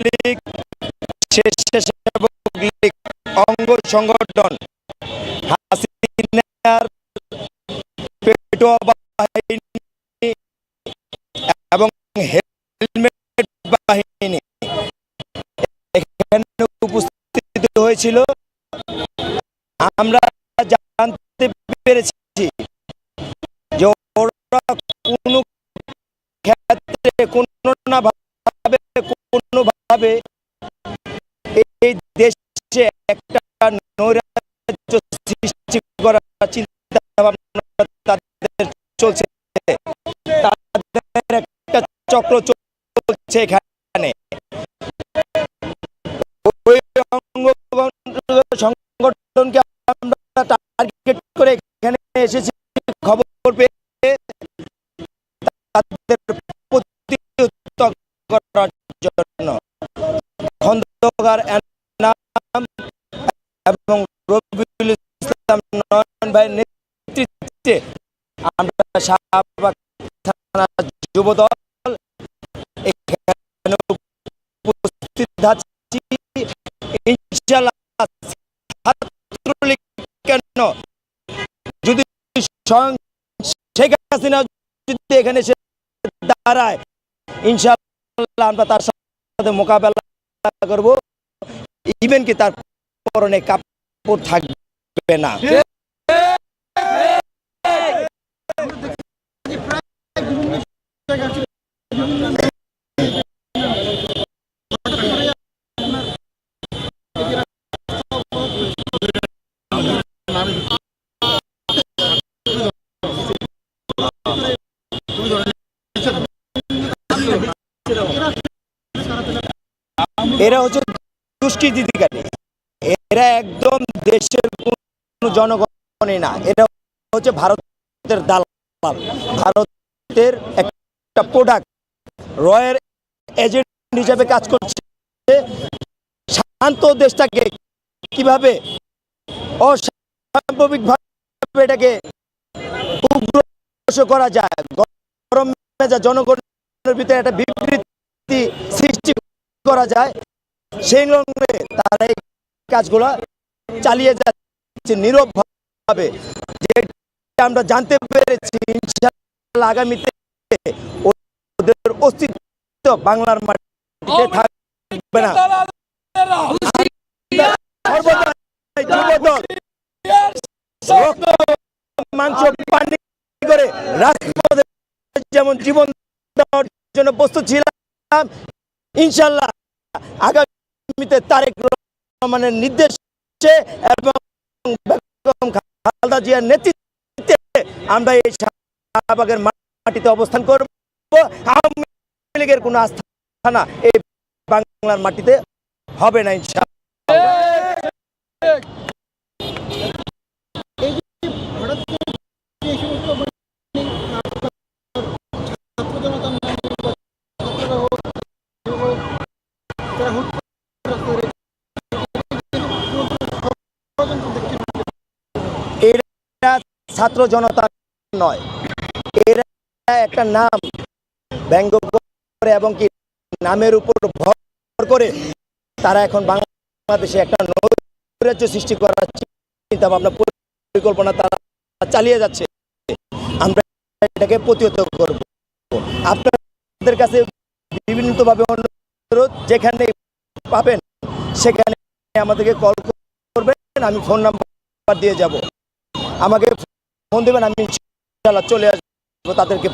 লীগ স্বেচ্ছাসেবক লীগ অঙ্গ সংগঠন হাসিনার বাহিনী এবং হেলমেট বাহিনী। এখানে উপস্থিত হয়েছিল আমরা কোনোভাবে এই দেশে একটা নৈরাজ্য খন্দকার এনাম এবং রবিউল ইসলাম নয়ন ভাইয়ের নেতৃত্বে আমরা শাহবাগ থানা যুবদল এখানে উপস্থিত ছাত্রলীগ কেন? যদি স্বয়ং শেখ হাসিনা যদি এখানে দাঁড়ায়, ইনশাআল্লাহ আমরা তার সাথে মোকাবেলা করব। ইভেন কি তার পরনে কাপড় থাকবে না। এরা হচ্ছে দুষ্কৃতিকারী এরা একদম দেশের কোনো জনগণই না। এটা হচ্ছে ভারতের দালাল। ভারতের একটা প্রোডাক্ট রয়ের এজেন্ট হিসাবে কাজ করছে। শান্ত দেশটাকে কীভাবে অস্বাভাবিক ভাবে এটাকে উগ্রস করা যায়, গরম জনগণের ভিতরে একটা বিবৃতি সৃষ্টি করা যায় সেই লগ্নে তারা এই কাজগুলো চালিয়ে যাচ্ছে নীরব ভাবে যে আমরা জানতে পেরেছি ইনশাআল্লাহ আগামীতে ওদের অস্তিত্ব বাংলার মাটিতে থাকবে না। মাংস পানি করে রাজপথে যেমন জীবন দেওয়ার জন্য প্রস্তুত ছিলাম ইনশাল্লাহ আগামীতে তারেক রহমানের নির্দেশে এবং খালেদা জিয়ার নেতৃত্বে আমরা এই শাহবাগের মাটিতে অবস্থান করব। আওয়ামী লীগের কোনো আস্থা না এই বাংলার মাটিতে হবে না, ইনশাআল্লাহ। ছাত্র জনতা নয়। এরা একটা নাম ব্যঙ্গ করে এবং কি নামের উপর ভর করে তারা এখন বাংলাদেশে একটা নৈরাজ্য সৃষ্টি করার চিন্তা ভাবনা পরিকল্পনা তারা চালিয়ে যাচ্ছে। আমরা এটাকে প্রতিহত করব। আপনাদের কাছে বিভিন্নভাবে অনুরোধ, যেখানে পাবেন সেখানে আমাদেরকে কল করবেন, আমি ফোন নাম্বার দিয়ে যাব। আমাকে ফোন দেবেন আমি চলে আসব তাদেরকে